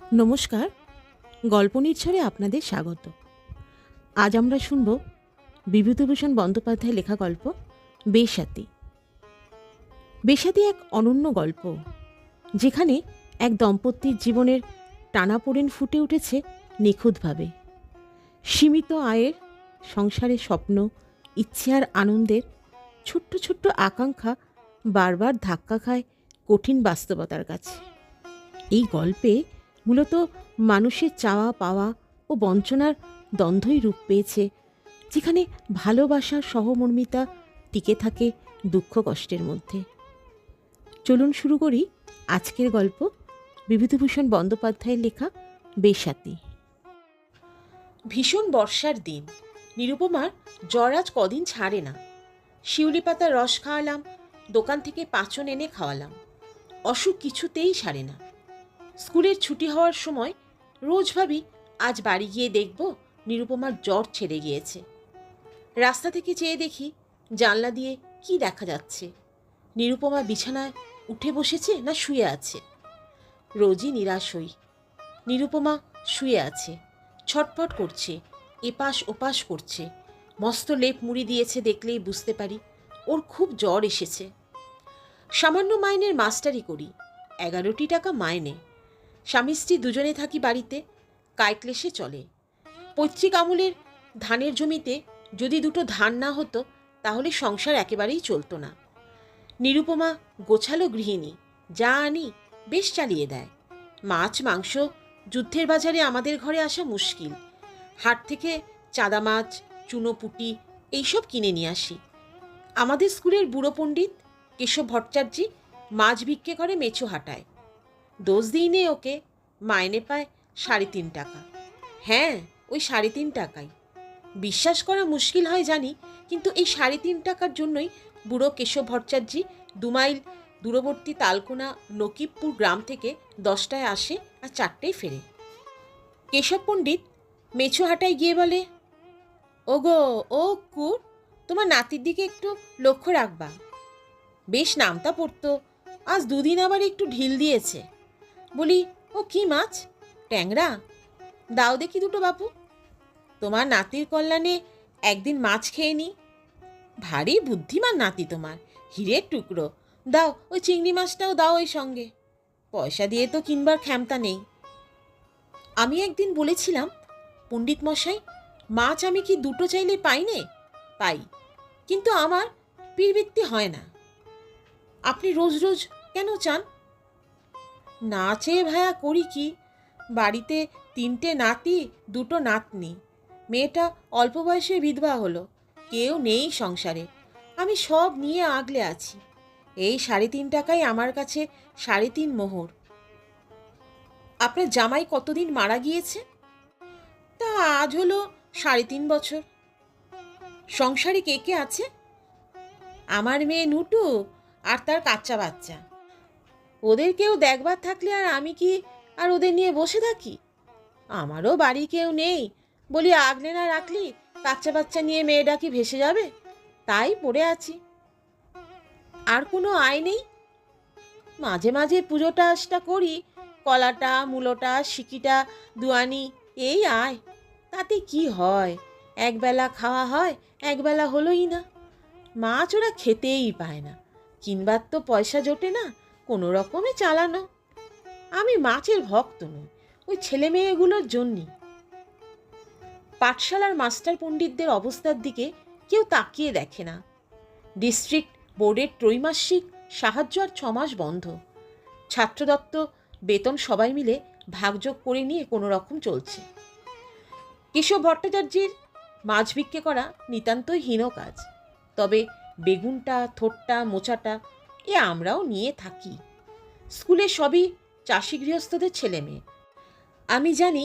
নমস্কার, গল্প নির্ঝরে আপনাদের স্বাগত। আজ আমরা শুনব বিভূতিভূষণ বন্দ্যোপাধ্যায় লেখা গল্প বেসাতি বেসাতি এক অনন্য গল্প, যেখানে এক দম্পতির জীবনের টানাপোড়েন ফুটে উঠেছে নিখুঁতভাবে। সীমিত আয়ের সংসারের স্বপ্ন ইচ্ছে আর আনন্দের ছোট্ট ছোট্ট আকাঙ্ক্ষা বারবার ধাক্কা খায় কঠিন বাস্তবতার কাছে। এই গল্পে মূলত মানুষের চাওয়া, পাওয়া ও বঞ্চনার দ্বন্দ্বই রূপ পেয়েছে, যেখানে ভালোবাসা সহমর্মিতা টিকে থাকে দুঃখ কষ্টের মধ্যে। চলুন শুরু করি আজকের গল্প বিভূতিভূষণ বন্দ্যোপাধ্যায়ের লেখা বেসাতি ভীষণ বর্ষার দিন, নিরুপমার জ্বর আজ কদিন ছাড়ে না। শিউলি পাতার রস খাওয়ালাম, দোকান থেকে পাঁচন এনে খাওয়ালাম। অসুখ কিছুতেই সারে না। স্কুলের ছুটি হওয়ার সময় রোজ ভাবি, আজ বাড়ি গিয়ে দেখব নিরুপমার জ্বর ছেড়ে গিয়েছে। রাস্তা থেকে চেয়ে দেখি জানলা দিয়ে কি দেখা যাচ্ছে। নিরুপমা বিছানায় উঠে বসেছে না শুয়ে আছে? রোজই নিরাশ হই। নিরুপমা শুয়ে আছে ছটফট করছে, এপাশ ওপাশ করছে। মস্ত লেপ মুড়ি দিয়েছে দেখলেই বুঝতে পারি ওর খুব জ্বর এসেছে। সামান্য মাইনের মাস্টারি করি, এগারোটি টাকা মাইনে। স্বামী স্ত্রী দুজনে থাকি বাড়িতে কায়ক্লেশে চলে। পৈতৃক আমলের ধানের জমিতে যদি দুটো ধান না হতো, তাহলে সংসার একেবারেই চলতো না। নিরুপমা গোছালো গৃহিণী, যা আনি বেশ চালিয়ে দেয়। মাছ, মাংস যুদ্ধের বাজারে আমাদের ঘরে আসা মুশকিল। হাট থেকে চাঁদা মাছ চুনোপুটি এইসব কিনে নিয়ে আসি। আমাদের স্কুলের বুড়ো পণ্ডিত কেশব ভট্টাচার্যি মাছ বিক্রি করে মেছু হাটায়। দোষ দিই নে ওকে। মাইনে পায় সাড়ে তিন টাকা। হ্যাঁ ওই সাড়ে তিন টাকাই। বিশ্বাস করা মুশকিল হয় জানি, কিন্তু এই সাড়ে তিন টাকার জন্যই বুড়ো কেশব ভট্টাচার্যি দুমাইল দূরবর্তী তালকোনা নকিবপুর গ্রাম থেকে দশটায় আসে আর চারটেয় ফেরে। কেশব পণ্ডিত মেছু হাটায় গিয়ে বলে, ওগো, ও কুর তোমার নাতির দিকে একটু লক্ষ্য রাখবা। বেশ নামতা পড়তো, আজ দুদিন আবার একটু ঢিল দিয়েছে। বলি, ও কি মাছ? ট্যাংরা? দাও দেখি দুটো বাপু। তোমার নাতির কল্যাণে একদিন মাছ খেয়ে নি। ভারী বুদ্ধিমান নাতি তোমার, হিরের টুকরো। দাও, ওই চিংড়ি মাছটাও দাও ওই সঙ্গে। পয়সা দিয়ে তো কিনবার ক্ষমতা নেই। আমি একদিন বলেছিলাম, পণ্ডিত মশাই, মাছ আমি কি দুটো চাইলে পাই নে? পাই। কিন্তু আমার পীরবৃত্তি হয় না। আপনি রোজ রোজ কেন চান? না চেয়ে ভায়া করি কি? বাড়িতে তিনটে নাতি, দুটো নাতনি। মেয়েটা অল্প বয়সে বিধবা হলো। কেউ নেই সংসারে। আমি সব নিয়ে আগলে আছি। এই সাড়ে তিন টাকাই আমার কাছে সাড়ে তিন মোহর। আপনার জামাই কতদিন মারা গিয়েছে? তা আজ হলো সাড়ে তিন বছর। সংসারে কে কে আছে? আমার মেয়ে নুটু আর তার কাচ্চা বাচ্চা। ওদের কেউ দেখবার থাকলে আর আমি কি আর ওদের নিয়ে বসে থাকি? আমারও বাড়ি কেউ নেই। বলি আগলে না রাখলি, বাচ্চা বাচ্চা নিয়ে মেয়েটা কি ভেসে যাবে? তাই পড়ে আছি। আর কোনো আয় নেই। মাঝে মাঝে পুজোটা আশটা করি, কলাটা, মূলোটা, সিকিটা, দুয়ানি, এই আয়। তাতে কি হয়? একবেলা খাওয়া হয়, একবেলা হলোই না। মাছ ওরা খেতেই পায় না। কিনবার তো পয়সা জোটে না। কোনো রকমে চালানো। আমি মাছের ভক্ত নই, ওই ছেলে মেয়েগুলোর জন্যই পাঠশালার মাস্টার পণ্ডিতদের অবস্থার দিকে কেউ তাকিয়ে দেখে না। ডিস্ট্রিক্ট বোর্ডের ত্রৈমাসিক সাহায্য আর ছমাস বন্ধ। ছাত্রদত্ত বেতন সবাই মিলে ভাগযোগ করে নিয়ে কোনো রকম চলছে। কেশব ভট্টাচার্যের মাছ বিক্রি করা নিতান্তই হীন কাজ। তবে বেগুনটা, থোটটা, মোচাটা এ আমরাও নিয়ে থাকি। স্কুলে সবই চাষি গৃহস্থদের ছেলে মেয়ে। আমি জানি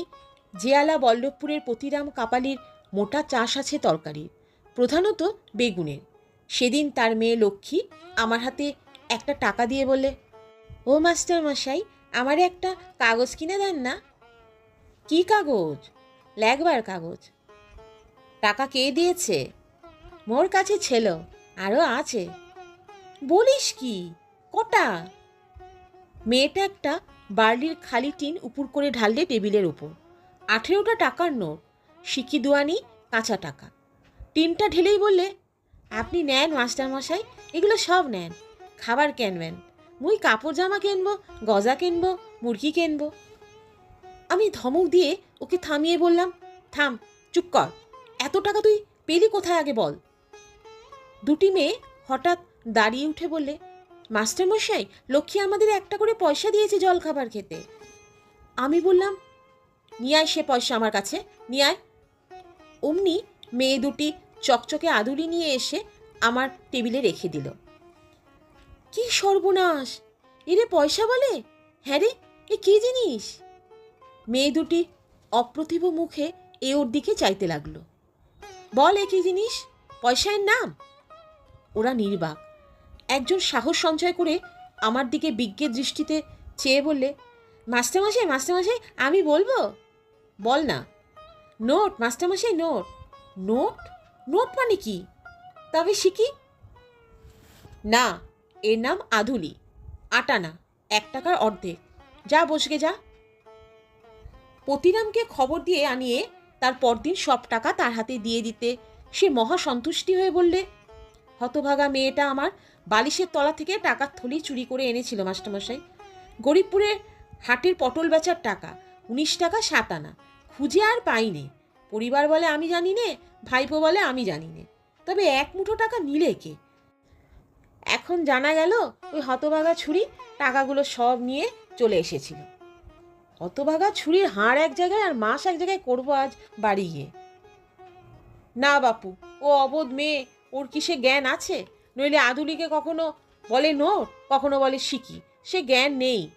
জেয়ালা বল্লভপুরের পতিরাম কাপালির মোটা চাষ আছে তরকারির, প্রধানত বেগুনের। সেদিন তার মেয়ে লক্ষ্মী আমার হাতে একটা টাকা দিয়ে বলে ও মাস্টার মশাই, আমারে একটা কাগজ কিনে দেন না? কি কাগজ? লেখবার কাগজ। টাকা কে দিয়েছে? মোর কাছে ছিল আরও আছে। বলিস কি? কটা? মেয়েটা একটা বার্লির খালি টিন উপুর করে ঢাললে টেবিলের উপর। আঠেরোটা টাকার নোট সিকি দুয়ানি কাঁচা টাকা। টিনটা ঢেলেই বললে, আপনি নেন, মাস্টারমশাই, এগুলো সব নেন। খাবার কেনবেন? মুই কাপড় জামা কিনবো, গজা কিনবো, মুরগি কিনবো? আমি ধমক দিয়ে ওকে থামিয়ে বললাম, থাম, চুপ কর। এত টাকা তুই পেলি কোথায় আগে বল? দুটি মেয়ে হঠাৎ দাঁড়িয়ে উঠে বললে, মাস্টারমশাই, লক্ষ্মী আমাদের একটা করে পয়সা দিয়েছে জল খাবার খেতে। আমি বললাম, নিয়ে আয় সে পয়সা আমার কাছে, নিয়ে আয়। অমনি মেয়ে দুটি চকচকে আদুরি নিয়ে এসে আমার টেবিলে রেখে দিল। কি সর্বনাশ! এরে পয়সা বলে? হ্যাঁ রে, এ কী জিনিস? মেয়ে দুটি অপ্রতিভ মুখে এ ওর দিকে চাইতে লাগল। বল, এ কী জিনিস? পয়সায়ের নাম? ওরা নির্বাক। একজন সাহস সঞ্চয় করে আমার দিকে বিজ্ঞের দৃষ্টিতে চেয়ে বললে, মাস্টারমশাই মাস্টারমশাই, আমি বলব? বল না। নোট, মাস্টারমশাই, নোট। নোট? নোট মানে কি? তবে শিখি না, এর নাম আধুলি, আটানা, এক টাকার অর্ধেক। যা বসগে যা। পতিরামকে খবর দিয়ে আনিয়ে তার পরদিন সব টাকা তার হাতে দিয়ে দিতে সে মহা সন্তুষ্টি হয়ে বললে, হতভাগা মেয়েটা আমার বালিশের তলা থেকে টাকার থলি চুরি করে এনেছিল মাস্টারমশাই। গরিবপুরের হাটের পটল বেচার টাকা, উনিশ টাকা সাত আনা। খুঁজে আর পাইনে পরিবার বলে আমি জানি নে, ভাইপো বলে আমি জানি নে। তবে এক মুঠো টাকা নিলে কে? এখন জানা গেল, ওই হতভাগা ছুরি টাকাগুলো সব নিয়ে চলে এসেছিল। হতভাগা ছুরির হাড় এক জায়গায় আর মাস এক জায়গায় করব আজ বাড়ি গিয়ে। না বাপু, ও অবোধ মেয়ে, ওর কি সে জ্ঞান আছে? নইলে আদুলিকে কখনো বলে নোট, কখনো বলে শিখি সে জ্ঞান নেই,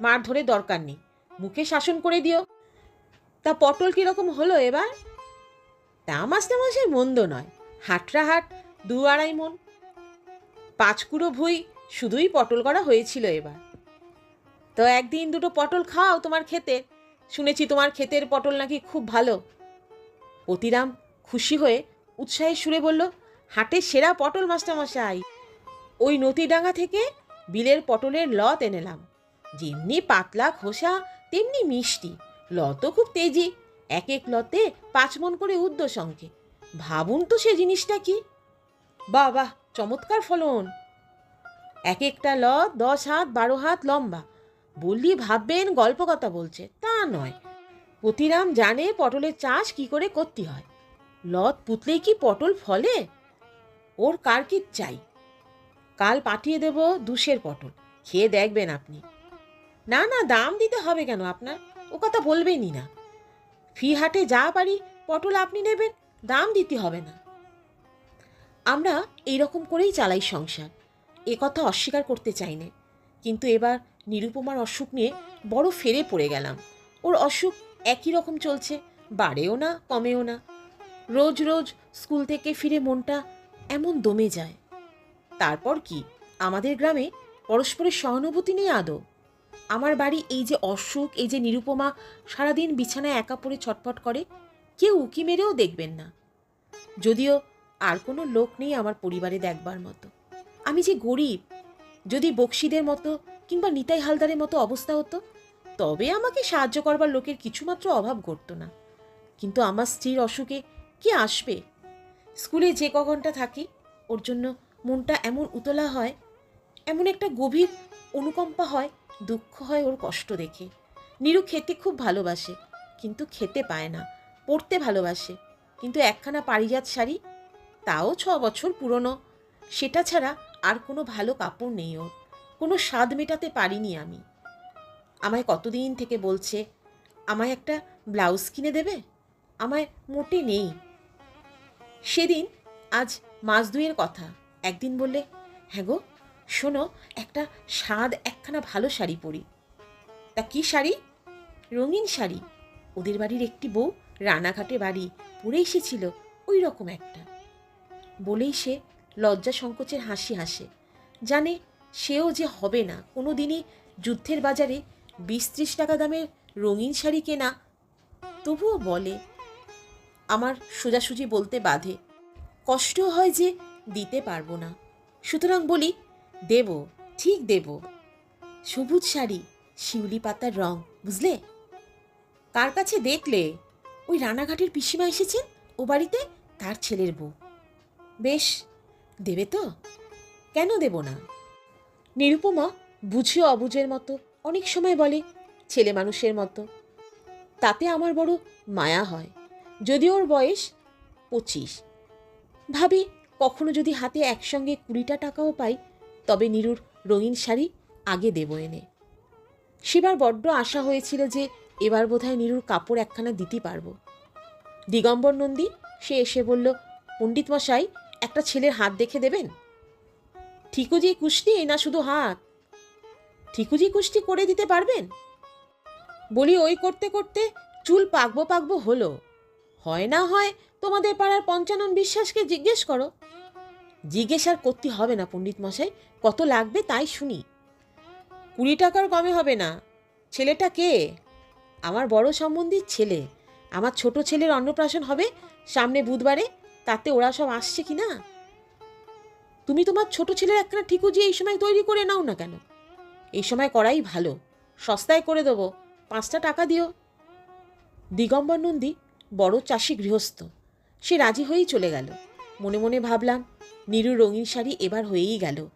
মার ধরে দরকার নেই। মুখে শাসন করে দিও। তা পটল কীরকম হলো এবার? তা মাসে মাসে মন্দ নয়। হাটরা হাট, দু আড়াই মন। পাঁচকুড়ো ভুই, শুধুই পটল করা হয়েছিল এবার। তো একদিন দুটো পটল খাও তোমার খেতে। শুনেছি তোমার ক্ষেতের পটল নাকি খুব ভালো। পতিরাম খুশি হয়ে উৎসাহে সুরে বলল হাটের সেরা পটল মাস্টারমশাই। ওই নতিডাঙ্গা থেকে বিলের পটলের লত এনেলাম। যেমনি পাতলা খোসা, তেমনি মিষ্টি। লতও খুব তেজি। এক এক লতে পাঁচ মন করে উদ্য সঙ্গে। ভাবুন তো সে জিনিসটা কি? বাহ বাহ চমৎকার ফলন। এক একটা ল দশ হাত, বারো হাত লম্বা। বললি ভাববেন গল্প কথা বলছে, তা নয়। পতিরাম জানে পটলের চাষ কি করে করতে হয়। লত পুতলেই কি পটল ফলে? ওর কার কি চাই? কাল পাঠিয়ে দেব দুশের পটল। খেয়ে দেখবেন আপনি। না না, দাম দিতে হবে কেন আপনার? ও কথা বলবেনই না। ফি হাটে যা পারি, পটল আপনি নেবেন, দাম দিতে হবে না। আমরা এইরকম করেই চালাই সংসার। এ কথা অস্বীকার করতে চাই না। কিন্তু এবার নিরুপমার অসুখ নিয়ে বড় ফেরে পড়ে গেলাম। ওর অসুখ একই রকম চলছে, বাড়েও না, কমেও না। রোজ রোজ স্কুল থেকে ফিরে মনটা এমন দমে যায়। তারপর কি? আমাদের গ্রামে পরস্পরের সহানুভূতি নেই আদৌ। আমার বাড়ি এই যে অসুখ, এই যে নিরুপমা সারাদিন বিছানায় একা পড়ে ছটফট করে, কেউ উকি মেরেও দেখবেন না। যদিও আর কোনো লোক নেই আমার পরিবারে দেখবার মতো। আমি যে গরিব, যদি বক্সিদের মতো কিংবা নিতাই হালদারের মতো অবস্থা হতো, তবে আমাকে সাহায্য করবার লোকের কিছুমাত্র অভাব ঘটতো না। কিন্তু আমার স্ত্রীর অসুখে কে আসবে? স্কুলে যে ক ঘণ্টা থাকি, ওর জন্য মনটা এমন উতলা হয়, এমন একটা গভীর অনুকম্পা হয়, দুঃখ হয় ওর কষ্ট দেখে। নিরু খেতে খুব ভালোবাসে, কিন্তু খেতে পায় না, পড়তে ভালোবাসে, কিন্তু একখানা পারিজাত শাড়ি, তাও ছ বছর পুরনো, সেটা ছাড়া আর কোনো ভালো কাপড় নেই ওর, কোনো স্বাদ মেটাতে পারিনি আমি। আমায় কতদিন থেকে বলছে, আমায় একটা ব্লাউজ কিনে দেবে? আমায় মোটে নেই সেদিন আজ মাস দুয়ের কথা। একদিন বললে হ্যাঁ গো, শোনো, একটা স্বাদ একখানা ভালো শাড়ি পরি। তা কি শাড়ি? রঙিন শাড়ি। ওদের বাড়ির একটি বউ রানাঘাটে বাড়ি পরে এসেছিল, ওই রকম একটা। বলেই সে লজ্জা সংকোচের হাসি হাসে। জানে সেও যে হবে না কোনো দিনই যুদ্ধের বাজারে বিশ ত্রিশ টাকা দামের রঙিন শাড়ি কেনা। তবুও বলে আমার সোজাসুজি বলতে বাধে। কষ্ট হয় যে দিতে পারব না। সুতরাং বলি, দেব, ঠিক দেব। সবুজ শাড়ি, শিউলি পাতার রং, বুঝলে? কার কাছে দেখলে? ওই রানাঘাটের পিসিমা এসেছেন? ও বাড়িতে? তার ছেলের বউ। বেশ, দেবে তো? কেন দেব না? নিরুপমা বুঝে অবুঝের মতো, অনেক সময় বলে, ছেলে মানুষের মতো। তাতে আমার বড় মায়া হয়। যদিও ওর বয়স পঁচিশ। ভাবি, কখনো যদি হাতে একসঙ্গে কুড়িটা টাকাও পাই, তবে নিরুর রঙিন শাড়ি আগে দেব এনে। সেবার বড্ড আশা হয়েছিল যে এবার বোধহয় নিরুর কাপড় একখানা দিতে পারব। দিগম্বর নন্দী, সে এসে বলল, পণ্ডিত মশাই, একটা ছেলের হাত দেখে দেবেন? ঠিকুজি কুষ্টি না শুধু হাত। ঠিকুজি কুষ্টি করে দিতে পারবেন? বলি, ওই করতে করতে চুল পাকবো পাকবো হলো। হয় না হয় তোমাদের পাড়ার পঞ্চানন বিশ্বাসকে জিজ্ঞেস করো। জিজ্ঞেস আর করতে হবে না পণ্ডিত মশাই, কত লাগবে তাই শুনি। কুড়ি টাকার কমে হবে না। ছেলেটা কে? আমার বড় সম্বন্ধীর ছেলে। আমার ছোট ছেলের অন্নপ্রাশন হবে সামনে বুধবারে, তাতে ওরা সব আসছে কি না? তুমি তোমার ছোট ছেলের একখানা ঠিকুজি এই সময় তৈরি করে নাও না কেন? এই সময় করাই ভালো। সস্তায় করে দেবো। পাঁচটা টাকা দিও। দিগম্বর নন্দী বড় চাষি গৃহস্থ। সে রাজি হয়েই চলে গেল। মনে মনে ভাবলাম, নিরু রঙিন শাড়ি এবার হয়েই গেল।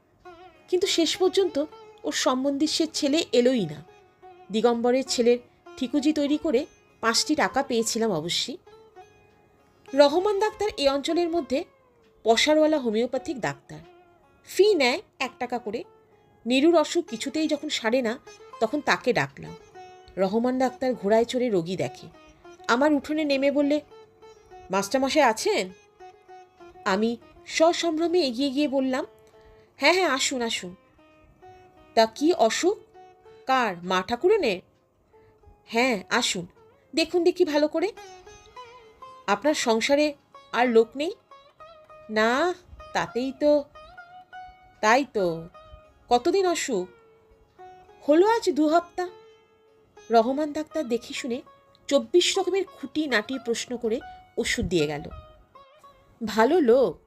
কিন্তু শেষ পর্যন্ত ওর সম্বন্ধী সে ছেলে এলোই না। দিগম্বরের ছেলের ঠিকুজি তৈরি করে পাঁচটি টাকা পেয়েছিলাম অবশ্যই রহমান ডাক্তার এ অঞ্চলের মধ্যে পশারওয়ালা হোমিওপ্যাথিক ডাক্তার। ফি নেয় এক টাকা করে। নিরুর অসুখ কিছুতেই যখন সারে না, তখন তাকে ডাকলাম। রহমান ডাক্তার ঘোড়ায় চড়ে রোগী দেখে। আমার উঠোনে নেমে বললে, মাস্টারমশাই আছেন? আমি সসম্ভ্রমে এগিয়ে গিয়ে বললাম হ্যাঁ হ্যাঁ আসুন আসুন। তা কি অসুখ? কার, মা ঠাকুরনের? হ্যাঁ আসুন, দেখুন দেখি ভালো করে। আপনার সংসারে আর লোক নেই? না, তাতেই তো, তাই তো, কতদিন অসুখ? হলো আজ দু হপ্তা। রহমান ডাক্তার দেখে শুনে চব্বিশ রকমের খুঁটি নাটি প্রশ্ন করে ওষুধ দিয়ে গেল। ভালো লোক,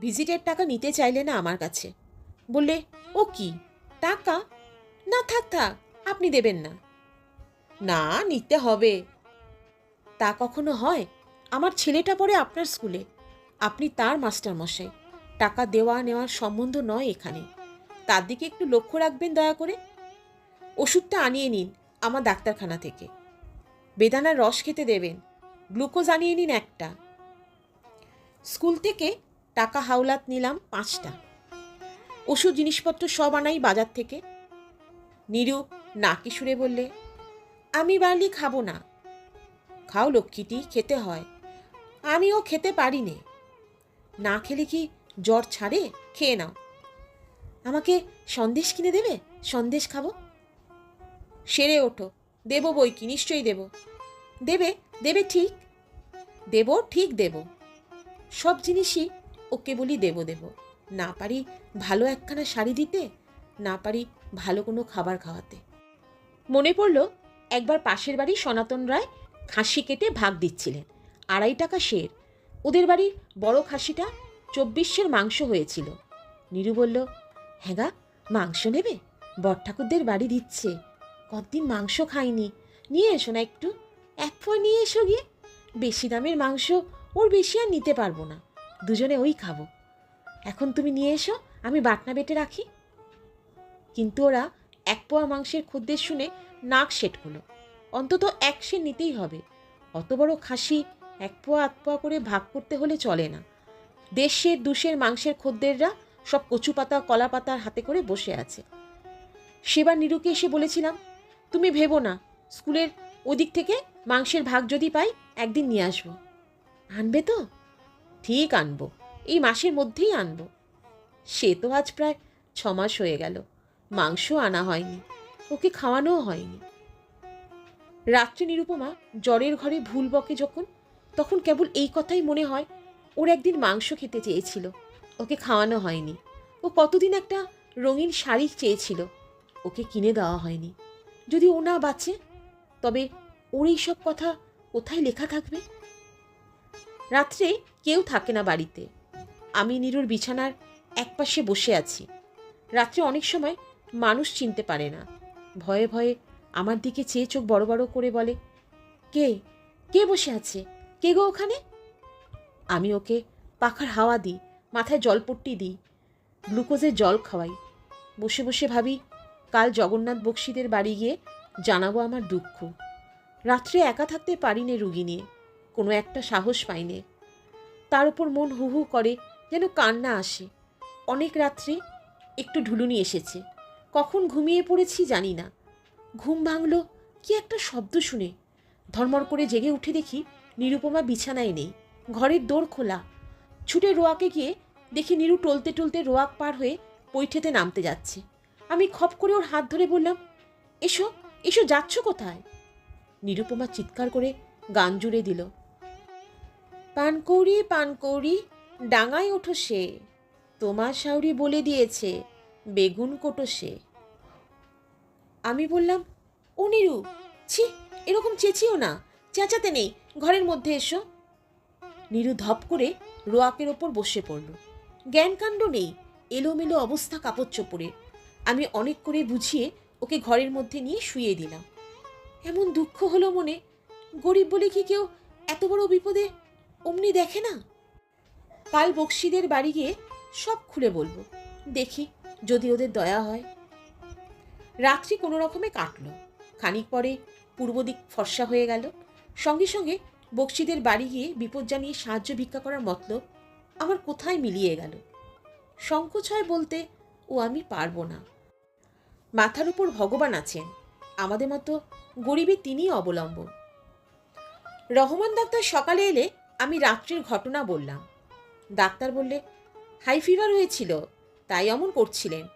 ভিজিটের টাকা নিতে চাইলে না আমার কাছে। বললে, ও কি? টাকা? না, থাক থাক, আপনি দেবেন না। না, নিতে হবে। তা কখনো হয়? আমার ছেলেটা পড়ে আপনার স্কুলে। আপনি তার মাস্টার মশাই টাকা দেওয়া নেওয়ার সম্বন্ধ নয় এখানে। তার দিকে একটু লক্ষ্য রাখবেন দয়া করে। ওষুধটা আনিয়ে নিন আমার ডাক্তারখানা থেকে। বেদানার রস খেতে দেবেন। গ্লুকোজ আনিয়ে নিন একটা। স্কুল থেকে টাকা হাওলাত নিলাম পাঁচটা। ওষুধ জিনিসপত্র সব আনাই বাজার থেকে। নিরু নাকি সুরে বললে, আমি বার্লি খাব না। খাও লক্ষ্মীটি, খেতে হয়। আমিও খেতে পারি নে। না খেলে কি জ্বর ছাড়ে? খেয়ে নাও। আমাকে সন্দেশ কিনে দেবে? সন্দেশ খাব? সেরে ওঠো। দেবো বই কি? নিশ্চয়ই দেব। দেবে? দেবে ঠিক। দেব ঠিক দেব। সব জিনিসই ওকে বলি দেব দেব। না পারি ভালো একখানা শাড়ি দিতে, না পারি ভালো কোনো খাবার খাওয়াতে। মনে পড়ল একবার পাশের বাড়ি সনাতন রায় খাসি কেটে ভাগ দিচ্ছিলেন। আড়াই টাকা শের ওদের বাড়ির বড় খাসিটা চব্বিশের মাংস হয়েছিল। নীরু বলল হ্যাঁ গা, মাংস নেবে? বর ঠাকুরদের বাড়ি দিচ্ছে। কতদিন মাংস খাইনি। নিয়ে এসো না একটু। এক ফোয়া নিয়ে এসো গিয়ে। বেশি দামের মাংস ওর বেশি আর নিতে পারব না। দুজনে ওই খাব। এখন তুমি নিয়ে এসো, আমি বাটনা বেটে রাখি। কিন্তু ওরা এক পোয়া মাংসের খদ্দের শুনে নাক সেট হলো অন্তত এক সে নিতেই হবে। অত বড় খাসি এক পোয়া, আধ পোয়া করে ভাগ করতে হলে চলে না। দেশের দুশের মাংসের খদ্দেররা সব কচু পাতা কলা পাতার হাতে করে বসে আছে। সেবার নিরুকে এসে বলেছিলাম তুমি ভেবো না, স্কুলের ওদিক থেকে মাংসের ভাগ যদি পাই, একদিন নিয়ে আসব। আনবে তো? ঠিক আনব, এই মাসের মধ্যেই আনব। সে তো আজ প্রায় ছ মাস হয়ে গেল, মাংস আনা হয়নি, ওকে খাওয়ানোও হয়নি। রাত্রে নিরুপমা জ্বরের ঘরে ভুল বকে যখন, তখন কেবল এই কথাই মনে হয়, ওর একদিন মাংস খেতে চেয়েছিল, ওকে খাওয়ানো হয়নি। ও কতদিন একটা রঙিন শাড়ি চেয়েছিল, ওকে কিনে দেওয়া হয়নি। যদি ও না বাঁচে, তবে ওর এই সব কথা কোথায় লেখা থাকবে? রাত্রে কেউ থাকে না বাড়িতে। আমি নিরুর বিছানার একপাশে বসে আছি। রাত্রে অনেক সময় মানুষ চিনতে পারে না। ভয়ে ভয়ে আমার দিকে চেয়ে চোখ বড় বড় করে বলে, কে? কে বসে আছে? কে গো ওখানে? আমি ওকে পাখার হাওয়া দিই, মাথায় জলপট্টি দিই, গ্লুকোজের জল খাওয়াই। বসে বসে ভাবি কাল জগন্নাথ বক্সিদের বাড়ি গিয়ে জানাব আমার দুঃখ। রাত্রে একা থাকতে পারিনে রুগী নিয়ে কোনো একটা সাহস পাইনে। তার উপর মন হু হু করে যেন কান্না আসে। অনেক রাত্রে একটু ঢুলুনি এসেছে। কখন ঘুমিয়ে পড়েছি জানি না। ঘুম ভাঙলো, কি একটা শব্দ শুনে। ধর্মর করে জেগে উঠে দেখি নিরুপমা বিছানায় নেই, ঘরের দোর খোলা। ছুটে রোয়াকে গিয়ে দেখি নিরু টলতে টলতে রোয়াক পার হয়ে পৈঠেতে নামতে যাচ্ছে। আমি খপ করে ওর হাত ধরে বললাম, এসো এসো, যাচ্ছ কোথায়? নিরুপমা চিৎকার করে গান জুড়ে দিল পানকৌড়ি পানকৌড়ি ডাঙায় ওঠো সে, তোমার শাউরি বলে দিয়েছে, বেগুন কোটো সে। আমি বললাম, ও নিরু, ছি, এরকম চেঁচিও না, চেঁচাতে নেই, ঘরের মধ্যে এসো। নিরু ধপ করে রোয়াকের ওপর বসে পড়ল, জ্ঞানকাণ্ড নেই, এলোমেলো অবস্থা কাপড় চোপড়ে আমি অনেক করে বুঝিয়ে ওকে ঘরের মধ্যে নিয়ে শুয়ে দিলাম। এমন দুঃখ হলো মনে, গরিব বলে কি কেউ এত বড় বিপদে অমনি দেখে না? কাল বক্সিদের বাড়ি গিয়ে সব খুলে বলব, দেখি যদি ওদের দয়া হয়। রাত্রি কোনো রকমে কাটলো, খানিক পরে পূর্ব দিক ফর্সা হয়ে গেল। সঙ্গে সঙ্গে বক্সিদের বাড়ি গিয়ে বিপদ জানিয়ে সাহায্য ভিক্ষা করার মতলব আমার কোথায় মিলিয়ে গেল? সংকোচ হয় বলতে ও আমি পারব না। মাথার উপর ভগবান আছেন। আমাদের মতো গরিবে তিনিই অবলম্বন। রহমান ডাক্তার সকালে এলে আমি রাত্রির ঘটনা বললাম। ডাক্তার বললে, হাই ফিভার হয়েছিল, তাই অমন করছিলেন।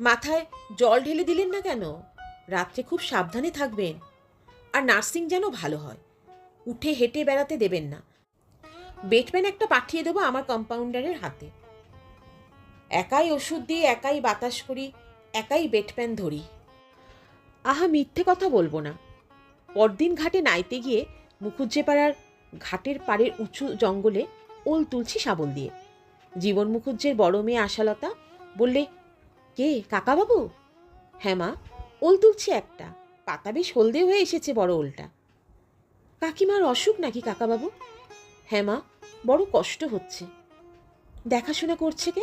মাথায় জল ঢেলে দিলেন না কেন? রাত্রে খুব সাবধানে থাকবেন। আর নার্সিং যেন ভালো হয়। উঠে হেঁটে বেড়াতে দেবেন না। বেটম্যান একটা পাঠিয়ে দেবো আমার কম্পাউন্ডারের হাতে। একাই ওষুধ দিয়ে, একাই বাতাস করি একাই বেটপ্যান ধরি। আহা, মিথ্যে কথা বলব না। পরদিন ঘাটে নাইতে গিয়ে মুখুজ্জেপাড়ার ঘাটের পাড়ের উঁচু জঙ্গলে ওল তুলছি শাবল দিয়ে। জীবন মুখুজ্জের বড় মেয়ে আশালতা বললে, কে, কাকাবাবু? হ্যাঁ মা, ওল তুলছি একটা। পাতা বেশ হলদে হয়ে এসেছে বড় ওলটা। কাকিমার অসুখ নাকি কাকাবাবু? হ্যাঁ মা, বড় কষ্ট হচ্ছে। দেখাশোনা করছে কে?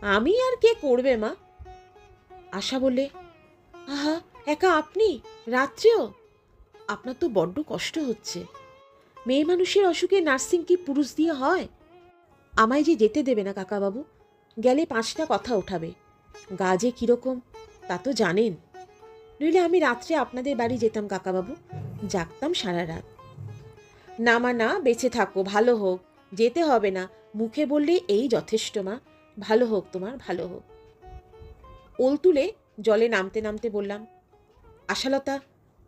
আমি আর কে করবে মা? আশা বলে আহা, একা আপনি? রাত্রেও? আপনার তো বড্ড কষ্ট হচ্ছে। মেয়ে মানুষের অসুখে নার্সিং কি পুরুষ দিয়ে হয়? আমায় যে যেতে দেবে না কাকাবাবু, গেলে পাঁচটা কথা ওঠাবে। গা যে কীরকম, তা তো জানেন। নইলে আমি রাত্রে আপনাদের বাড়ি যেতাম কাকাবাবু, জাগতাম সারা রাত। না মা, না, বেঁচে থাকো, ভালো হোক। যেতে হবে না। মুখে বললে, এই যথেষ্ট মা, ভালো হোক তোমার, ভালো হোক। ওল তুলে জলে নামতে নামতে বললাম, আশালতা,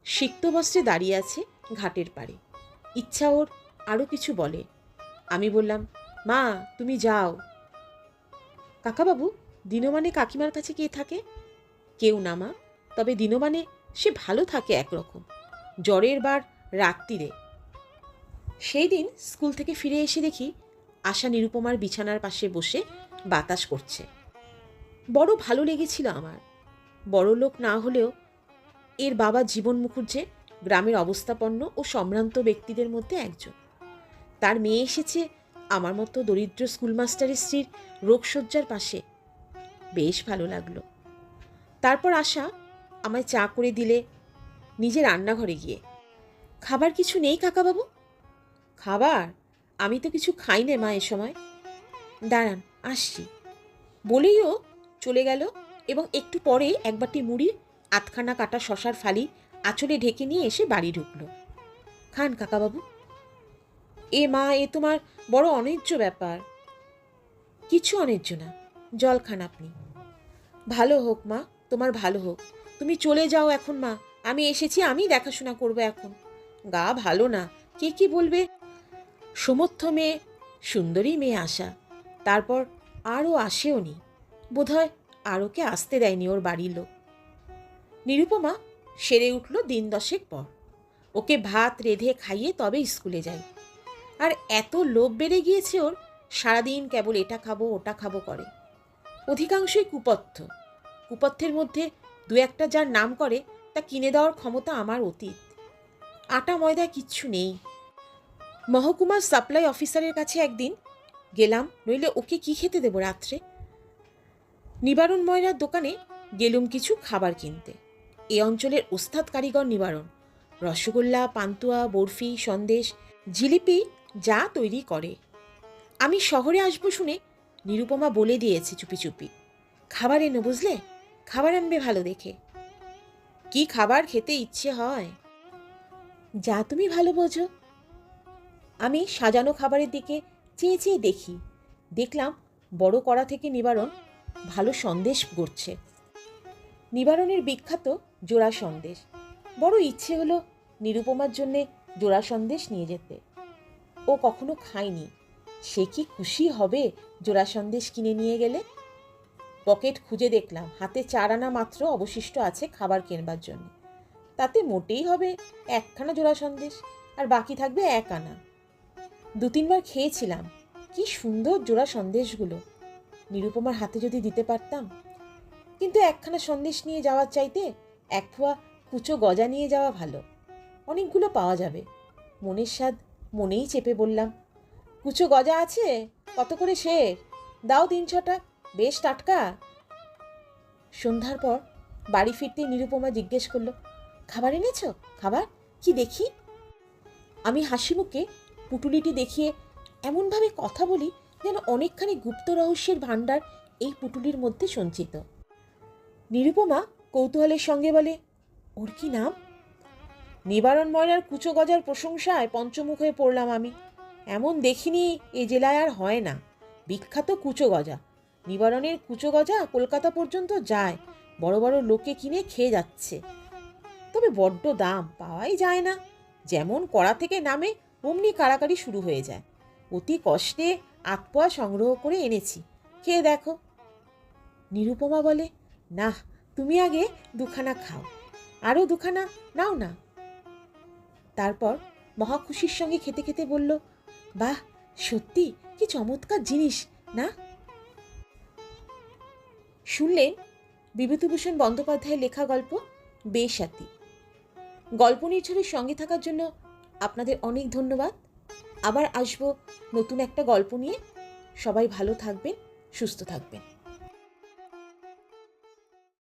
সিক্ত বস্ত্রে দাঁড়িয়ে আছে ঘাটের পাড়ে। ইচ্ছা ওর আরও কিছু বলে। আমি বললাম, মা, তুমি যাও। কাকাবাবু, দিনমানে কাকিমার কাছে কে থাকে? কেউ না মা, তবে দিনমানে সে ভালো থাকে একরকম, জ্বরের বার রাত্রিরে। সেই দিন স্কুল থেকে ফিরে এসে দেখি আশা নিরুপমার বিছানার পাশে বসে বাতাস করছে। বড় ভালো লেগেছিল আমার। বড় লোক না হলেও এর বাবা জীবন মুখুজ্জে, গ্রামের অবস্থাপন্ন ও সম্ভ্রান্ত ব্যক্তিদের মধ্যে একজন। তার মেয়ে এসেছে আমার মতো দরিদ্র স্কুলমাস্টারের স্ত্রীর রোগশয্যার পাশে। বেশ ভালো লাগল। তারপর আশা আমায় চা করে দিলে নিজে রান্নাঘরে গিয়ে। খাবার কিছু নেই কাকাবাবু? খাবার? আমি তো কিছু খাই নে মা এ সময়। দাঁড়ান, আসছি। বলেই ও চলে গেল এবং একটু পরে একবারটি মুড়ি, আধখানা কাটা শশার ফালি আঁচলে ঢেকে নিয়ে এসে বাড়ি ঢুকলো। খান কাকাবাবু, এ মা, এ তোমার বড় অন্যায্য ব্যাপার। কিছু অন্যায্য না, জল খান আপনি। ভালো হোক মা, তোমার ভালো হোক। তুমি চলে যাও এখন মা, আমি এসেছি, আমি দেখাশোনা করব এখন। গা ভালো না, কে কি বলবে? সমর্থ মেয়ে, সুন্দরী মেয়ে আসা তারপর আরও আসেও নি। বোধহয় আরোকে আসতে দেয়নি ওর বাড়ির লোক। নিরুপমা সেরে উঠল দিন দশেক পর। ওকে ভাত, রেঁধে খাইয়ে তবে স্কুলে যাই। আর এত লোভ বেড়ে গিয়েছে ওর, সারাদিন কেবল এটা খাব, ওটা খাব করে। অধিকাংশই কুপথ্য। কুপথ্যের মধ্যে দু একটা যার নাম করে, তা কিনে দেওয়ার ক্ষমতা আমার অতীত। আটা, ময়দা কিচ্ছু নেই। মহকুমার সাপ্লাই অফিসারের কাছে একদিন গেলাম, নইলে ওকে কি খেতে দেবো রাত্রে? নিবারণ ময়রার দোকানে গেলুম কিছু খাবার কিনতে। এ অঞ্চলের ওস্তাদ কারিগর নিবারণ। রসগোল্লা, পান্তুয়া, বরফি, সন্দেশ, জিলিপি যা তৈরি করে। আমি শহরে আসব শুনে নিরুপমা বলে দিয়েছে চুপি চুপি। খাবার এনো বুঝলে? খাবার আনবে ভালো দেখে। কি খাবার খেতে ইচ্ছে হয়? যা তুমি ভালো বোঝো। আমি সাজানো খাবারের দিকে চেয়ে চেয়ে দেখি। দেখলাম বড় কড়া থেকে নিবারণ ভালো সন্দেশ গড়ছে। নিবারণের বিখ্যাত জোড়া সন্দেশ। বড় ইচ্ছে হলো নিরুপমার জন্যে জোড়া সন্দেশ নিয়ে যেতে। ও কখনো খায়নি। সে কি খুশি হবে জোড়া সন্দেশ কিনে নিয়ে গেলে? পকেট খুঁজে দেখলাম, হাতে চার আনা মাত্র অবশিষ্ট আছে খাবার কেনবার জন্য। তাতে মোটেই হবে একখানা জোড়া সন্দেশ আর বাকি থাকবে এক আনা। দু তিনবার খেয়েছিলাম, কি সুন্দর জোড়া সন্দেশগুলো। নিরুপমার হাতে যদি দিতে পারতাম। কিন্তু একখানা সন্দেশ নিয়ে যাওয়ার চাইতে এক থোয়া কুচো গজা নিয়ে যাওয়া ভালো। অনেকগুলো পাওয়া যাবে। মনের স্বাদ মনেই চেপে বললাম, কুচো গজা আছে? কত করে সে দাও তিন ছটা। বেশ, টাটকা। সন্ধ্যার পর বাড়ি ফিরতেই নিরুপমা জিজ্ঞেস করল, খাবার এনেছো? খাবার? কি দেখি? আমি হাসি মুখে পুটুলিটি দেখিয়ে এমনভাবে কথা বলি যেন অনেকখানি গুপ্ত রহস্যের ভাণ্ডার এই পুটুলির মধ্যে সঞ্চিত। নিরুপমা কৌতূহলের সঙ্গে বলে, ওর কি নাম? নিবারণ ময়নার কুচো গজার প্রশংসায় পঞ্চমুখ হয়ে পড়লাম আমি। এমন দেখিনি এ জেলায় আর হয় না। বিখ্যাত কুচো গজা নিবারণের কুচো গজা কলকাতা পর্যন্ত যায়। বড় বড় লোকে কিনে খেয়ে যাচ্ছে। তবে বড্ড দাম, পাওয়াই যায় না। যেমন কড়া থেকে নামে, অমনি কাড়াকাড়ি শুরু হয়ে যায়। অতি কষ্টে আতপোয়া সংগ্রহ করে এনেছি। খেয়ে দেখো। নিরুপমা বলে না তুমি আগে দুখানা খাও। আরও দুখানা নাও না। তারপর মহা খুশির সঙ্গে খেতে খেতে বলল, বাহ, সত্যি, কি চমৎকার জিনিস, না? শুনলেন বিভূতিভূষণ বন্দ্যোপাধ্যায়ের লেখা গল্প বেসাতি গল্প নির্ঝরের সঙ্গে থাকার জন্য আপনাদের অনেক ধন্যবাদ। আবার আসব নতুন একটা গল্প নিয়ে। সবাই ভালো থাকবেন সুস্থ থাকবেন।